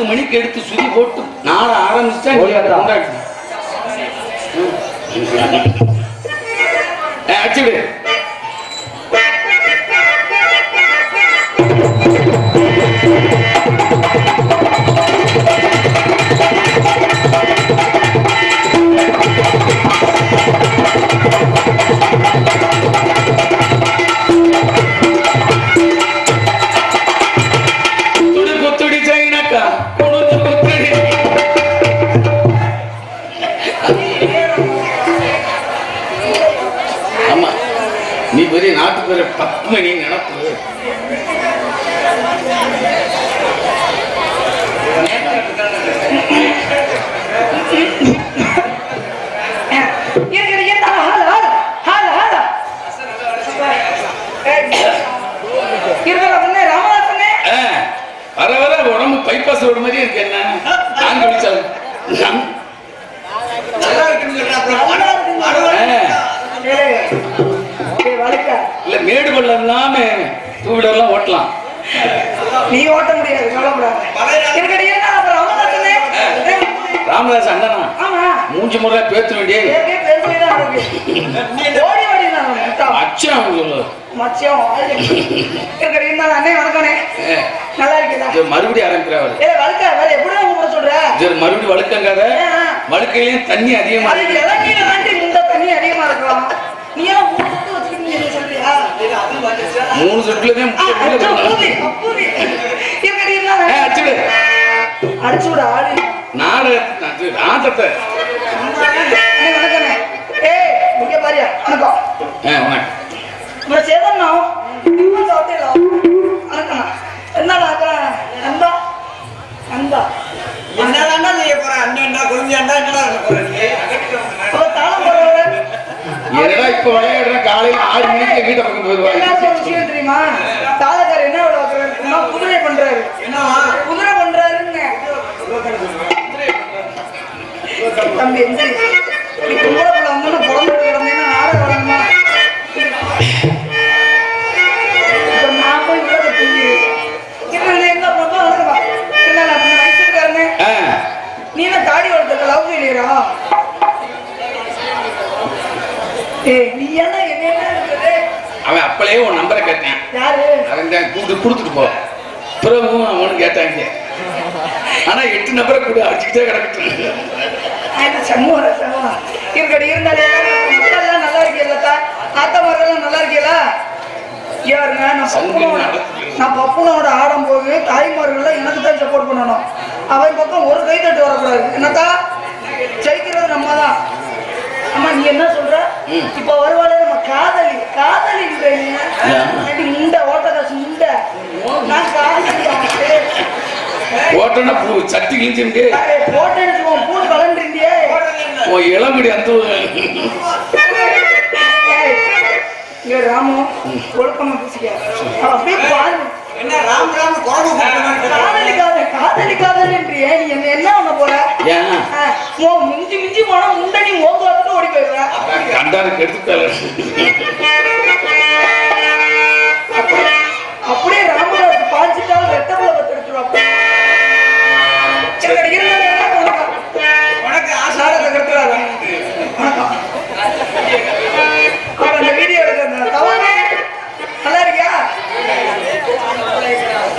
பத்து மணிக்கு எடுத்து சுதி போட்டு நாட ஆரம்பிச்சா கொண்டாடு ஏய், ராமதாசனே. ஆ, வர வர உடம்பு பைபாஸ் ரோடு மாதிரி இருக்கு என்ன? தாங்க விழிச்சாலும் மேடு பள்ளம் இல்லாம டூ வீலர்லாம் ஓட்டலாம். நீ ஓட்ட முடியாது ராமதாஸ் அண்ணனா? ஆமா. மூஞ்சி முறை பேத்து வேண்டிய. இருக்கடி, இருந்தா அண்ணே வணக்கண்ணே நல்லா இருக்கீங்களா? மறுபடியும் வழுக்க வேற எப்படி சொல்ற? மறுபடியும் வழுக்கங்காத? வழுக்கையிலையும் தண்ணி அதிகமா இருக்கு. இந்த தண்ணி அதிகமா இருக்கலாம். நீ எல்லாம் விடு அடிச்சு விட ஆடு. அண்ணே, வணக்கண்ணே. ஏய், இங்க பாரியா, வணக்கம். உங்களை சேதம்னா, இப்ப சாப்பிட்டீங்களா? தம்பி எந்த நீ கும்பல புள்ள வந்து பிறந்து கிடந்தேன்னா ஆட வரணுமா நான் போய் என்ன எங்க போட்டோ வளருவா என்ன நான் வயசுக்காரனே ஆ, நீ என்ன தாடி வளர்த்துக்க லவ் ஃபெயிலியரா ஏய் நீ என்ன என்ன அவன் அப்பளே உன் நம்பரை கேட்டேன். யாரு? அவன் தான் கூப்பிட்டு கொடுத்துட்டு போ. பிறகும் அவனுக்கு கேட்டாங்க. ஆனா எட்டு நம்பரை கூட அடிச்சுக்கிட்டே கிடக்கட்டும். சண்முக ரசமா. இருக்கடி இருந்தாலே மக்கள்லாம் நல்லா இருக்கீங்களா ஆத்தா மரம்லாம் நல்லா இருக்கீங்களா? பாருங்க நான் பப்புனோட நான் பப்புனோட ஆடும் போது தாய்மார்கள்லாம் எனக்கு தான் சப்போர்ட் பண்ணணும்? அவன் பக்கம் ஒரு கை தட்டு வரக்கூடாது. என்னக்கா ஜெயிக்கிறது நம்ம தான் அம்மா நீ என்ன சொல்ற. இப்ப வருவாளே நம்ம காதலி. காதலி முண்டை ஓட்ட காசு முண்டை. நான் காதலி. ஓட்டனா பூ சட்டி கிழிச்சுட்டு போட்டேன்னு சொல்லுவோம் பூ கலண்டுருந்தியே உன் இளமுடி அந்த ராமு அவன் அப்படியே பாரு. என்ன ராம் ராம் மாதிரி கூப்பிடுற? காதலிக்காத காதலிக்காதன்றியே நீ என்ன என்ன பண்ண போற? ஏன்? உன் மிஞ்சி மிஞ்சி போனா முண்டை நீ வரட்டு ஓடி போயிடுற. கண்டாருக்கு எடுத்துட்டால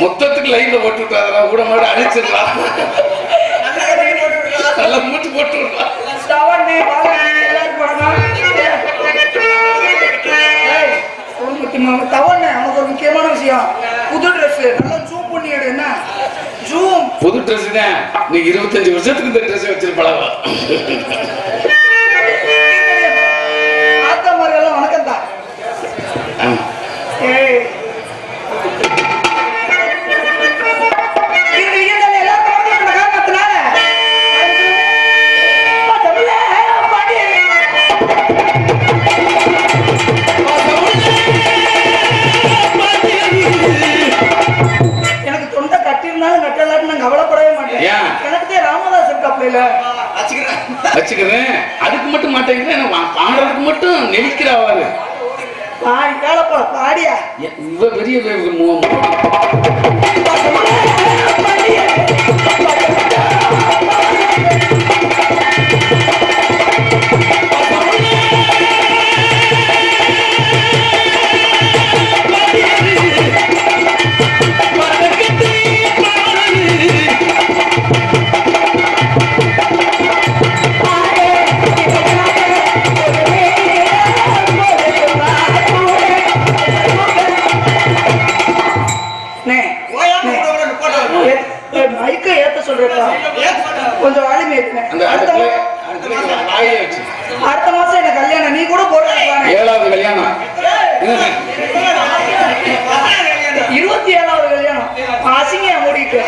மொத்தத்துக்கு லைன்ல போட்டு விட்டாரா கூட மாட அழிச்சிடலாம். நல்ல மூச்சு போட்டு விடலாம் ஒரு முக்கியமான விஷயம். புது ட்ரெஸ் நல்லா ஜூம் பண்ணி எடு என்ன? ஜூம் புது ட்ரெஸ் தான் நீ இருபத்தஞ்சு வருஷத்துக்கு இந்த ட்ரெஸ் வச்சிருப்பளவா? இவ பெரிய ஏத்த சொல்றேப்பா கொஞ்சம் ஆளுமை அடுத்த மாசம் எனக்கு கல்யாணம் நீ கூட போட்டு ஏழாவது கல்யாணம் இருபத்தி ஏழாவது கல்யாணம் அசிங்க மூடிட்டு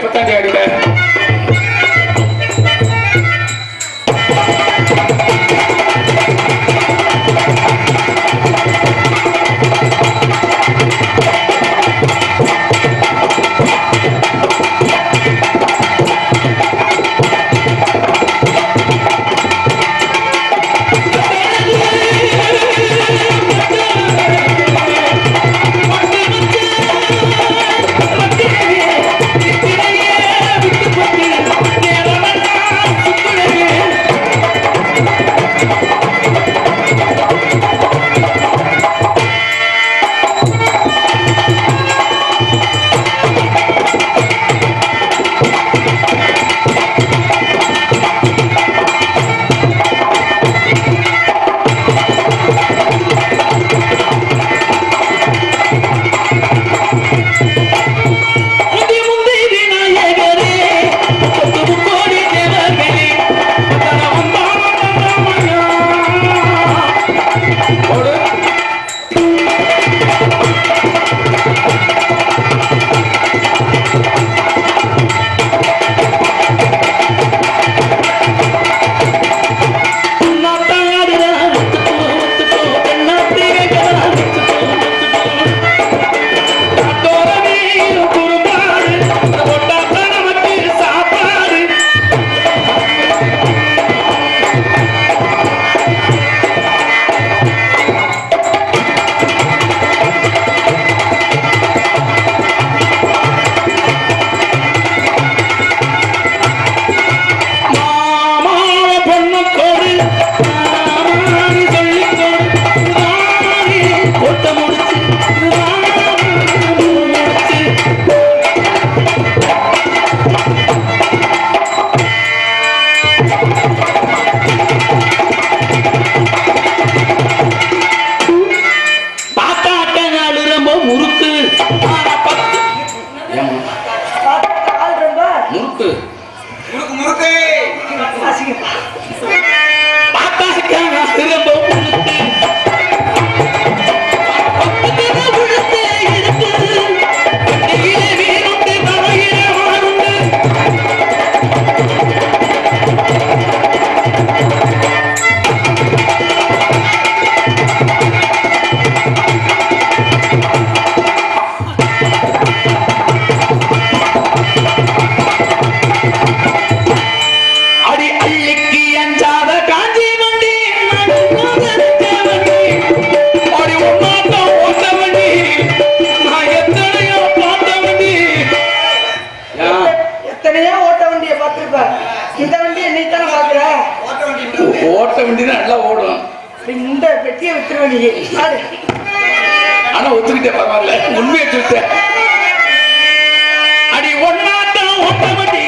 pra caderno, né? இந்த வண்டி என்னைத்தானே பாக்குற ஓட்ட வண்டி நல்லா ஓடும் இந்த பெட்டியை வித்துருவ நீ. ஆனா ஒத்துக்கிட்டே பரவாயில்ல. உண்மையை சொல்லிட்டேன். அடி ஒன்னாட்டம் ஒட்ட வண்டி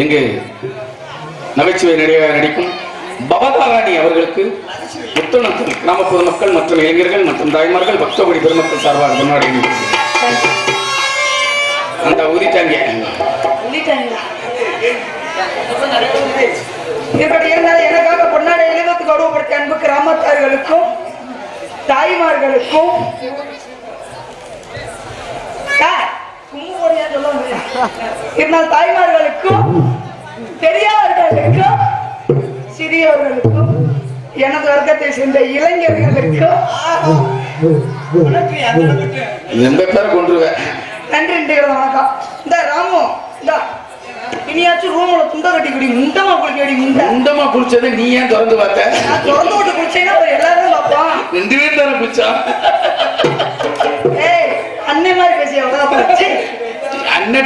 இங்கு நகைச்சுவை நடிகராக நடிக்கும் பவதாராணி அவர்களுக்கு புத்தளத்தில் கிராம பொதுமக்கள் மற்றும் இளைஞர்கள் மற்றும் தாய்மார்கள் பக்தகுடி பெருமக்கள் சார்பாக முன்னாடி அந்த சொல்லிட்டாங்களா? இருக்கட்டும், இருந்தாலும் எனக்காக பொன்னாடை இழிவுக்கு கௌரவப்படுத்திய அன்பு கிராமத்தார்களுக்கும் தாய்மார்களுக்கும் சார், சும்மா போறியா சொல்ல முடியும். இருந்தாலும் தாய்மார்களுக்கும் பெரியவர்களுக்கும் சிறியவர்களுக்கும் எனது வர்க்கத்தை சேர்ந்த இளைஞர்களுக்கும் எந்த பேரை கொண்டுருவேன் நன்றி நன்றிகள் வணக்கம். இந்த ராமு இந்த. இனியாச்சும் ரூம்ல துண்ட கட்டி குடி முண்டமா குளிக்கடி முண்டை. முண்டமா குளிச்சதை நீ ஏன் திறந்து பார்த்த? நான் திறந்து விட்டு குளிச்சேன்னா எல்லாரும் பார்ப்போம் ரெண்டு பேர் தானே குளிச்சா?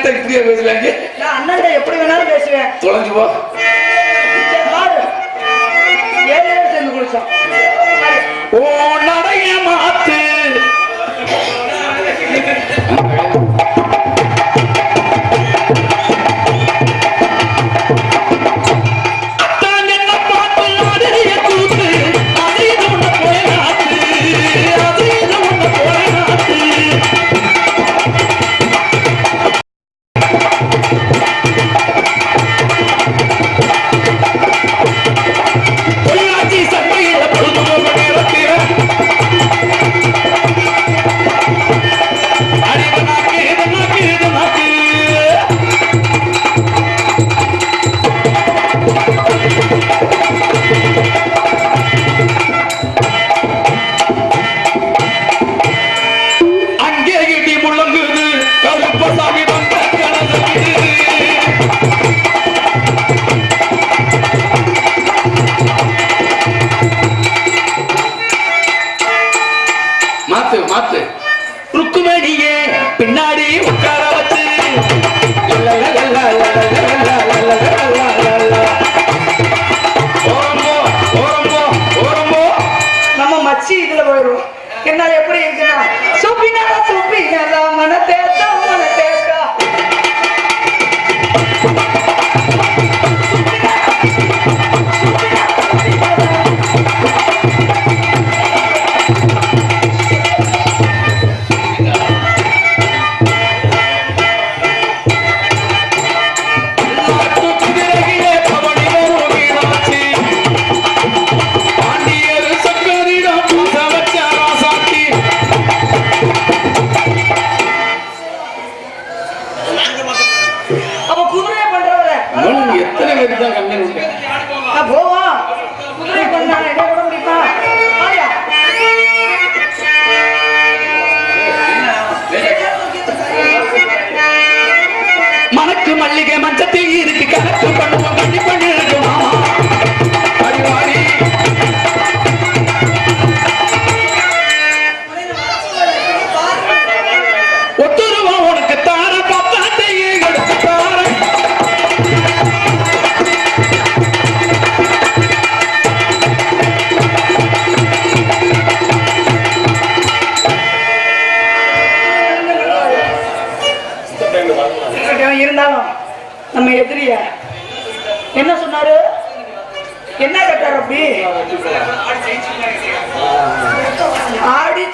அண்ணட்ட இப்படியா பேசுவாங்க நான் அண்ணன்ட்ட எப்படி வேணாலும் பேசுவேன். தொலைஞ்சு போ. ஏழு சேர்ந்து வச்சு இதுல போயிடுவோம் என்னால எப்படி இருக்குன்னா சுப்பினா சுப்பினா மன தேத்தா மன தேத்தா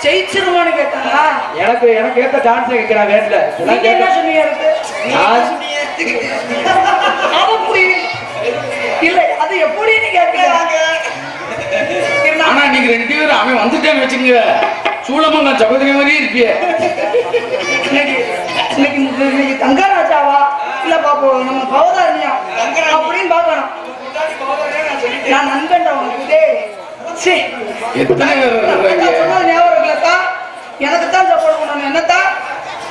ஆடி ஜெயிச்சிருமான்னு கேட்டாரா எனக்கு எனக்கு ஏத்த டான்ஸ் கேட்கிறா வேட்ல நீங்க என்ன சொன்னீங்க? அது புரியல. இல்ல அது எப்படின்னு கேட்கிறாங்க. ஆனா நீங்க ரெண்டு பேரும் அவன் வந்துட்டேன்னு வச்சுங்க சூளமங்க சகோதரி மாதிரியே இருப்பிய. இன்னைக்கு இன்னைக்கு தங்கராஜாவா? இல்ல பாப்போம் நம்ம பவதாரணியா? அப்படின்னு பார்க்கணும். நான் நண்பன்டா உனக்கு. டேய். சீ. எத்தனை எனக்கு தான் சப்போர்ட் பண்ணணும் என்னத்தான்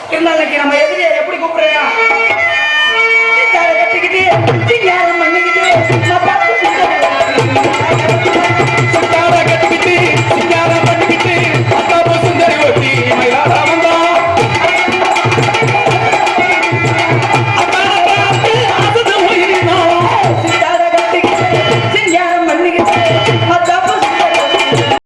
இருந்தா நம்ம எதிரியை எப்படி கூப்பிடுறியா கட்டிக்கிட்டு